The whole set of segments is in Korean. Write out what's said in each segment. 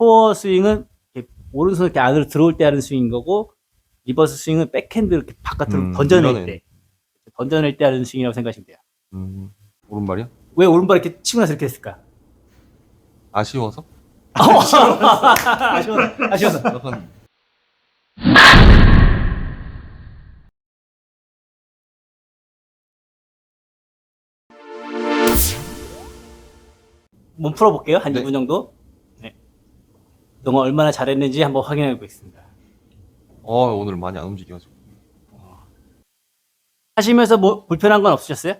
포어 스윙은 오른손 이렇게 안으로 들어올 때 하는 스윙인 거고 리버스 스윙은 백핸드 이렇게 바깥으로 음, 던져낼 밀어내. 때 던져낼 때 하는 스윙이라고 생각하시면 돼요. 음, 오른발이요? 왜 오른발 이렇게 치고 나서 이렇게 했을까? 아쉬워서? 아쉬워서 아쉬워서 약간 몸 풀어볼게요. 한 네. 2분 정도. 네. 그동안 얼마나 잘했는지 한번 확인해 보겠습니다. 어 오늘 많이 안 움직여가지고. 하시면서 뭐 불편한 건 없으셨어요?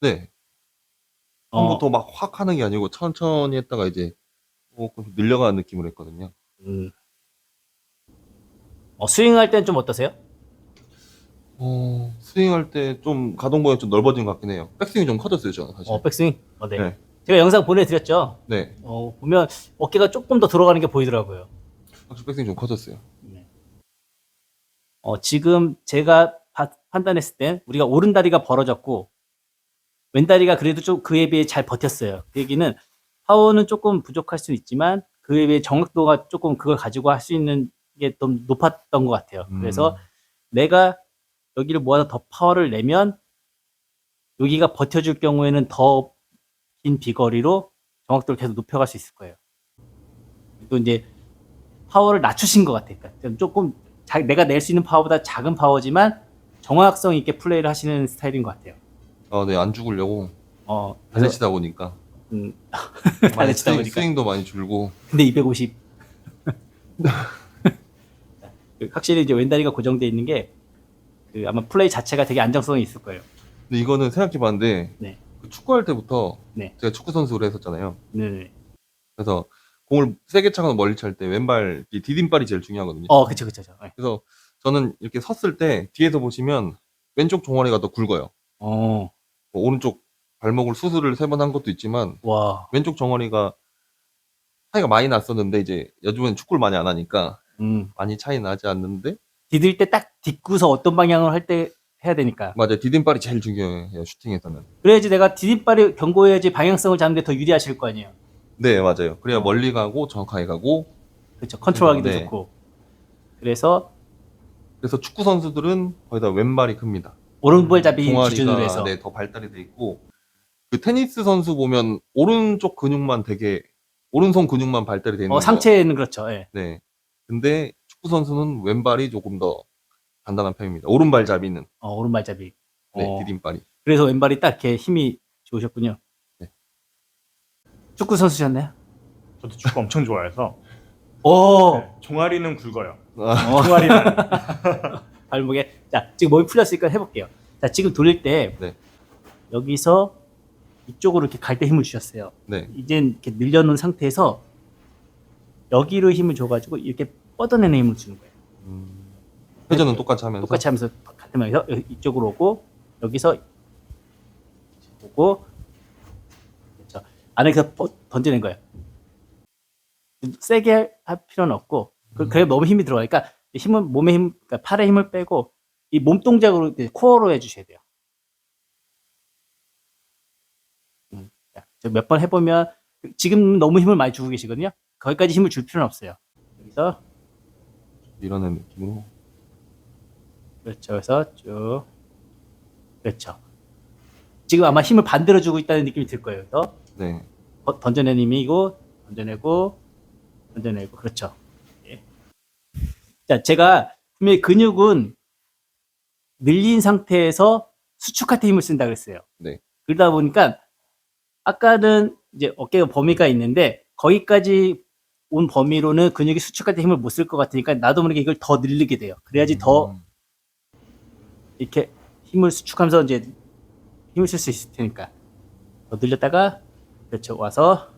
네. 어, 처음부터 막 확 하는 게 아니고 천천히 했다가 이제 조금 늘려가는 느낌으로 했거든요. 음. 어, 스윙할 때는 좀 어떠세요? 어, 스윙할 때 좀 가동 범위 좀 넓어진 것 같긴 해요. 백스윙이 좀 커졌어요, 저는 사실. 어, 백스윙. 어, 네. 네. 제가 영상 보내드렸죠. 네. 어, 보면 어깨가 조금 더 들어가는 게 보이더라고요. 확실히 백스윙이 좀 커졌어요. 어, 지금 제가 바- 판단했을 땐 우리가 오른 다리가 벌어졌고 왼 다리가 그래도 좀 그에 비해 잘 버텼어요. 그 얘기는 파워는 조금 부족할 수 있지만 그에 비해 정확도가 조금 그걸 가지고 할 수 있는 게 좀 높았던 것 같아요. 음. 그래서 내가 여기를 모아서 더 파워를 내면 여기가 버텨줄 경우에는 더 긴 비거리로 정확도를 계속 높여갈 수 있을 거예요. 또 이제 파워를 낮추신 것 같아요. 그러니까 좀 조금 자- 내가 낼 수 있는 파워보다 작은 파워지만 정확성 있게 플레이를 하시는 스타일인 것 같아요. 아, 네, 안 죽으려고 어, 그래서, 달래 치다 보니까. 음, 많이 달래 치다 스윙, 보니까. 스윙도 많이 줄고. 근데 250. 확실히 이제 왼다리가 고정돼 있는 게 그 아마 플레이 자체가 되게 안정성이 있을 거예요. 근데 이거는 생각해 봤는데 네. 그 축구할 때부터 네. 제가 축구 선수를 했었잖아요. 네. 그래서 공을 세게 차거나 멀리 찰 때 왼발 이 디딤발이 제일 중요하거든요. 어, 그쵸, 그쵸, 그쵸. 네. 그래서 저는 이렇게 섰을 때 뒤에서 보시면 왼쪽 종아리가 더 굵어요. 어, 뭐 오른쪽 발목을 수술을 세 번 한 것도 있지만 와, 왼쪽 정어리가 차이가 많이 났었는데 이제 요즘엔 축구를 많이 안 하니까 음. 많이 차이 나지 않는데 디딜 때 딱 딛고서 어떤 방향으로 할때 해야 되니까. 맞아요 디딤발이 제일 중요해요 슈팅에서는 그래야지 내가 디딤발이 견고해야지 방향성을 잡는 데 더 유리하실 거 아니에요. 네 맞아요 그래야 어. 멀리 가고 정확하게 가고 그렇죠. 컨트롤하기도 네. 좋고. 그래서 그래서 축구 선수들은 거의 다 왼발이 큽니다 오른발잡이 기준으로 해서. 네, 더 발달이 돼 있고 그 테니스 선수 보면 오른쪽 근육만 되게 오른손 근육만 발달이 돼 있는 어, 상체는 그렇죠. 예. 거. 네 근데 축구 선수는 왼발이 조금 더 단단한 편입니다 오른발잡이는 어, 오른발잡이. 네 어, 디딤발이 그래서 왼발이 딱 이렇게 힘이 좋으셨군요. 네. 축구 선수셨나요? 저도 축구 엄청 좋아해서 오, 네, 종아리는 굵어요. 아, 어, 종아리는 발목에. 자, 지금 몸이 풀렸으니까 해볼게요. 자, 지금 돌릴 때 네. 여기서 이쪽으로 이렇게 갈 때 힘을 주셨어요. 네 이젠 이렇게 늘려놓은 상태에서 여기로 힘을 줘가지고 이렇게 뻗어내는 힘을 주는 거예요. 음, 회전은 똑같이 하면서 똑같이 하면서 같은 방향에서 여기 이쪽으로 오고 여기서 오고 그렇죠. 안에서 뻗- 던지는 거예요. 세게 할 필요는 없고 그- 그래 너무 힘이 들어가니까 힘은 몸에 힘, 그러니까 팔에 힘을 빼고 이 몸 동작으로 코어로 해주셔야 돼요. 음, 몇 번 해보면 지금 너무 힘을 많이 주고 계시거든요. 거기까지 힘을 줄 필요는 없어요. 여기서 밀어내는 느낌으로 그렇죠. 그래서 쭉 그렇죠. 지금 아마 힘을 반대로 주고 있다는 느낌이 들 거예요. 그래서 네 어, 던져내는 힘이고 던져내고 던져내고 그렇죠. 예. 자, 제가 분명히 근육은 늘린 상태에서 수축할 때 힘을 쓴다 그랬어요. 네. 그러다 보니까 아까는 이제 어깨가 범위가 있는데 거기까지 온 범위로는 근육이 수축할 때 힘을 못 쓸 것 같으니까 나도 모르게 이걸 더 늘리게 돼요. 그래야지 더 음, 이렇게 힘을 수축하면서 이제 힘을 쓸 수 있을 테니까. 더 늘렸다가 그렇죠. 와서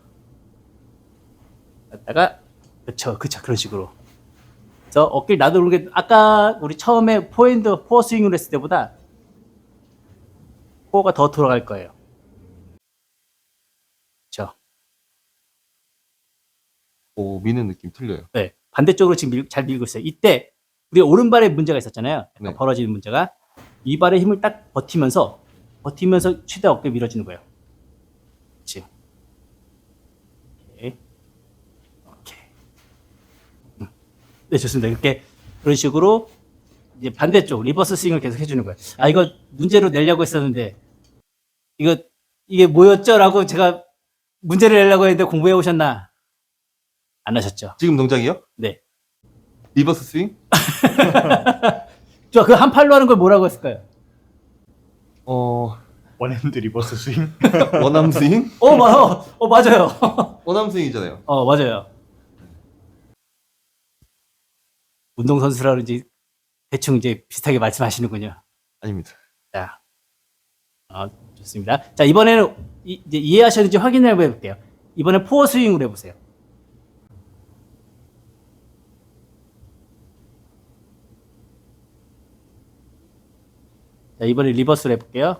갔다가 그렇죠. 그렇죠. 그런 식으로. 그래서 어깨를 나도 모르게 아까 우리 처음에 포핸드 포어 스윙을 했을 때보다 포어가 더 돌아갈 거예요. 그렇죠. 오, 미는 느낌 틀려요. 네. 반대쪽으로 지금 밀- 잘 밀고 있어요. 이때 우리 오른발에 문제가 있었잖아요. 약간 네. 벌어지는 문제가 이 발의 힘을 딱 버티면서 버티면서 최대 어깨 밀어주는 거예요. 그렇지. 오케이. 오케이. 네, 좋습니다. 이렇게 그런 식으로 이제 반대쪽 리버스 스윙을 계속 해주는 거예요. 아 이거 문제로 내려고 했었는데 이거 이게 뭐였죠?라고 제가 문제를 내려고 했는데 공부해 오셨나? 안 하셨죠? 지금 동작이요? 네. 리버스 스윙? 저 그 한 팔로 하는 걸 뭐라고 했을까요? 어, 원핸드 리버스 스윙. 원암 스윙? 어, 맞아, 어 맞아요. 원암 스윙이잖아요. 어 맞아요. 운동 선수라 그런지 대충 이제 비슷하게 말씀하시는군요. 아닙니다. 자, 아, 좋습니다. 자, 이번에는 이, 이제 이해하셨는지 확인을 해볼게요. 이번에 포어 스윙으로 해보세요. 자, 이번에 리버스로 해볼게요.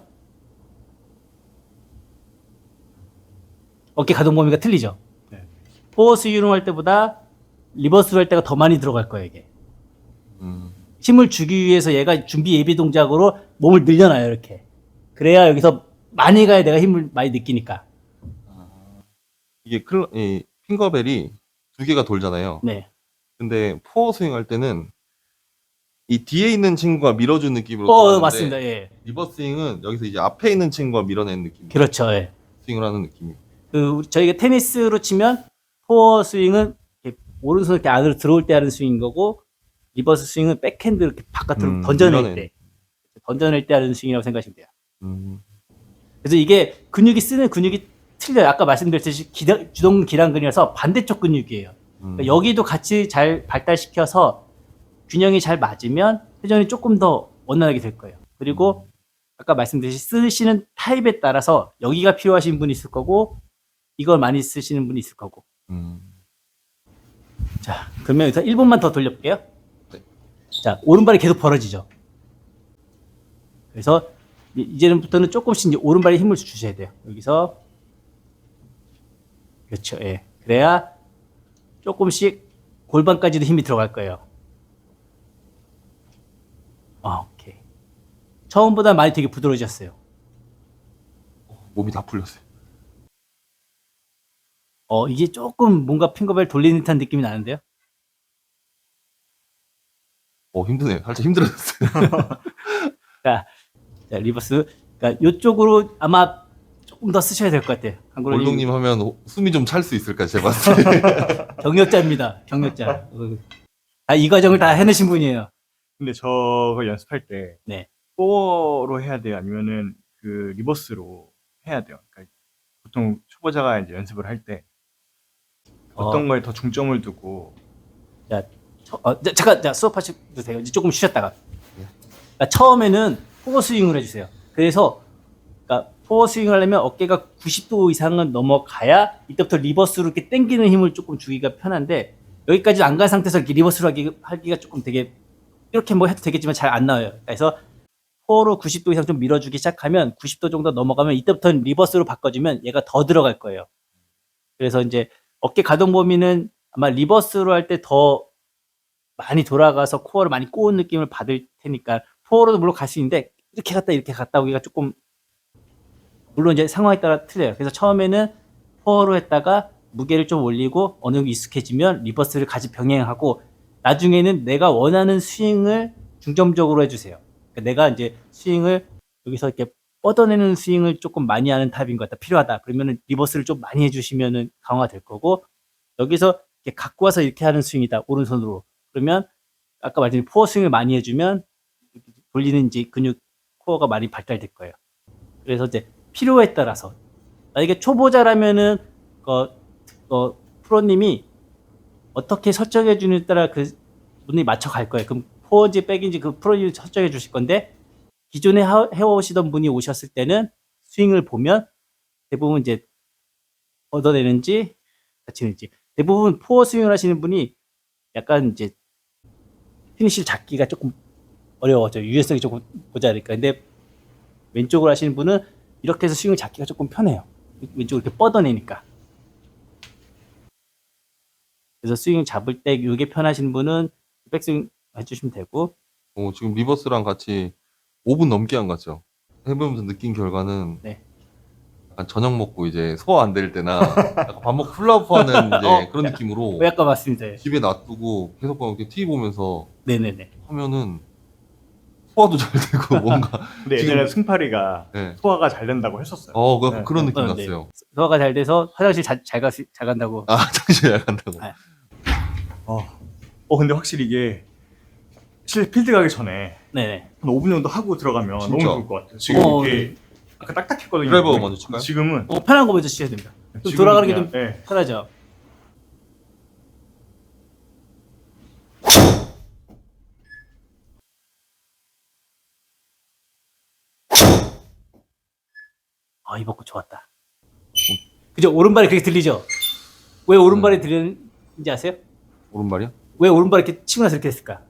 어깨 가동 범위가 틀리죠? 네. 포어 스윙을 할 때보다 리버스로 할 때가 더 많이 들어갈 거예요, 이게. 음, 힘을 주기 위해서 얘가 준비 예비 동작으로 몸을 늘려놔요 이렇게 그래야 여기서 많이 가야 내가 힘을 많이 느끼니까 이게 클, 이 핑거벨이 두 개가 돌잖아요. 네 근데 포어 스윙 할 때는 이 뒤에 있는 친구가 밀어준 느낌으로 어, 들어가는데 맞습니다 예 리버스 스윙은 여기서 이제 앞에 있는 친구가 밀어내는 느낌. 그렇죠 예. 스윙을 하는 느낌이. 그 우리- 저희가 테니스로 치면 포어 스윙은 이렇게 오른손 이렇게 안으로 들어올 때 하는 스윙인 거고 리버스 스윙은 백핸드 이렇게 바깥으로 음, 던져낼 밀어내는. 때 던져낼 때 하는 스윙이라고 생각하시면 돼요 음, 그래서 이게 근육이 쓰는 근육이 틀려요 아까 말씀드렸듯이 기다- 주동 기랑근이라서 반대쪽 근육이에요 음. 그러니까 여기도 같이 잘 발달시켜서 균형이 잘 맞으면 회전이 조금 더 원활하게 될 거예요. 그리고 아까 말씀드렸듯이 쓰시는 타입에 따라서 여기가 필요하신 분이 있을 거고 이걸 많이 쓰시는 분이 있을 거고. 음. 자, 그러면 여기서 1분만 더 돌려볼게요. 네. 자, 오른발이 계속 벌어지죠. 그래서 이- 이제는부터는 조금씩 이제 오른발에 힘을 주셔야 돼요. 여기서 그렇죠. 예. 그래야 조금씩 골반까지도 힘이 들어갈 거예요. 아, 오케이. 처음보다 많이 되게 부드러워졌어요. 몸이 다 풀렸어요. 어, 이게 조금 뭔가 핑거벨 돌리는 듯한 느낌이 나는데요. 어, 힘드네요. 살짝 힘들어졌어요. 자, 자, 리버스. 그러니까 이쪽으로 아마 조금 더 쓰셔야 될 것 같아요. 한국어님 골동님 하면 호- 숨이 좀 찰 수 있을까, 제가 봤을 때. 경력자입니다. 경력자. 어, 아, 이 과정을 다 해내신 분이에요. 근데 저거 연습할 때 네. 포어로 해야 돼요? 아니면은 그 리버스로 해야 돼요? 그러니까 보통 초보자가 이제 연습을 할 때 어떤 거에 더 중점을 두고 자, 처- 어, 자, 잠깐, 자, 수업하셔도 돼요. 이제 조금 쉬셨다가. 그러니까 처음에는 포어 스윙을 해주세요. 그래서, 그러니까 포어 스윙을 하려면 어깨가 90도 이상은 넘어가야 이때부터 리버스로 이렇게 당기는 힘을 조금 주기가 편한데 여기까지 안 간 상태에서 이렇게 리버스로 하기, 하기가 조금 되게 이렇게 뭐 해도 되겠지만 잘 안 나와요. 그래서 포어로 90도 이상 좀 밀어주기 시작하면 90도 정도 넘어가면 이때부터는 리버스로 바꿔주면 얘가 더 들어갈 거예요. 그래서 이제 어깨 가동 범위는 아마 리버스로 할 때 더 많이 돌아가서 코어를 많이 꼬은 느낌을 받을 테니까 포어로도 물론 갈 수 있는데 이렇게 갔다 이렇게 갔다 오기가 조금 물론 이제 상황에 따라 틀려요. 그래서 처음에는 포어로 했다가 무게를 좀 올리고 어느 정도 익숙해지면 리버스를 같이 병행하고 나중에는 내가 원하는 스윙을 중점적으로 해주세요. 그러니까 내가 이제 스윙을 여기서 이렇게 뻗어내는 스윙을 조금 많이 하는 타입인 것 같다. 필요하다. 그러면은 리버스를 좀 많이 해주시면은 강화될 거고 여기서 이렇게 갖고 와서 이렇게 하는 스윙이다. 오른손으로. 그러면 아까 말씀드린 포어 스윙을 많이 해주면 돌리는 이제 근육 코어가 많이 발달될 거예요. 그래서 이제 필요에 따라서 만약에 초보자라면은 그, 그 프로님이 어떻게 설정해 주느냐에 따라 그 분이 맞춰 갈 거예요. 그럼 포어인지 백인지 그 프로님이 설정해 주실 건데 기존에 하- 해오시던 분이 오셨을 때는 스윙을 보면 대부분 이제 얻어내는지 다치는지. 대부분 포어 스윙을 하시는 분이 약간 이제 피니시를 잡기가 조금 어려워져. 유연성이 조금 모자르니까. 근데 왼쪽으로 하시는 분은 이렇게 해서 스윙을 잡기가 조금 편해요. 왼쪽으로 이렇게 뻗어내니까 그래서 스윙 잡을 때 이게 편하신 분은 백스윙 해주시면 되고 어, 지금 리버스랑 같이 5분 넘게 한것 같죠? 해보면서 느낀 결과는 네. 약간 저녁 먹고 이제 소화 안 될 때나 약간 밥 먹고 훌라후프하는 이제 어, 그런 야. 느낌으로 어, 약간 맞습니다. 예. 집에 놔두고 계속 막 이렇게 TV 보면서 네네네. 하면은 소화도 잘 되고 뭔가 근데 지금- 예전에 승팔이가 네. 소화가 잘 된다고 했었어요. 어 그, 네, 그런 네. 느낌 어, 네. 났어요. 소화가 잘 돼서 화장실 잘, 잘, 가, 잘 간다고. 아 화장실 잘 간다고. 아. 어. 어 근데 확실히 이게 실 필드 가기 전에 네네. 한 5분 정도 하고 들어가면 진짜? 너무 좋을 것 같아요. 지금 어, 이게 아까 딱딱했거든요. 드라이버 먼저 칠까요? 지금은 어, 편한 거 먼저 치셔야 됩니다. 좀 돌아가는 게좀 예. 편하죠. 아, 이 벚꽃 좋았다. 그죠? 오른발이 그렇게 들리죠? 왜 오른발이 음. 들리는지 아세요? 오른발이요? 왜 오른발이 이렇게 치고 나서 이렇게 됐을까?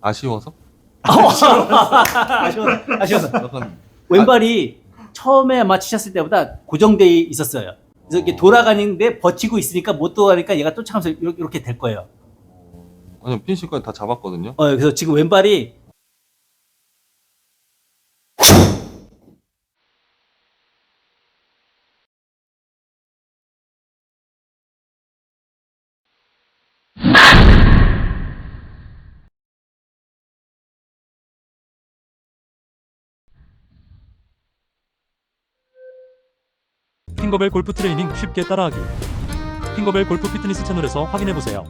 아쉬워서? 아쉬워서, 아쉬워서. 약간 왼발이 처음에 아마 치셨을 때보다 고정돼 있었어요. 그래서 이렇게 어. 돌아가는데 버티고 있으니까 못 돌아가니까 얘가 쫓아가면서 이렇게, 이렇게 될 거예요. 아니요 핀실까지 다 잡았거든요. 어, 그래서 지금 왼발이 핑거벨 골프 트레이닝 쉽게 따라하기. 핑거벨 골프 피트니스 채널에서 확인해보세요.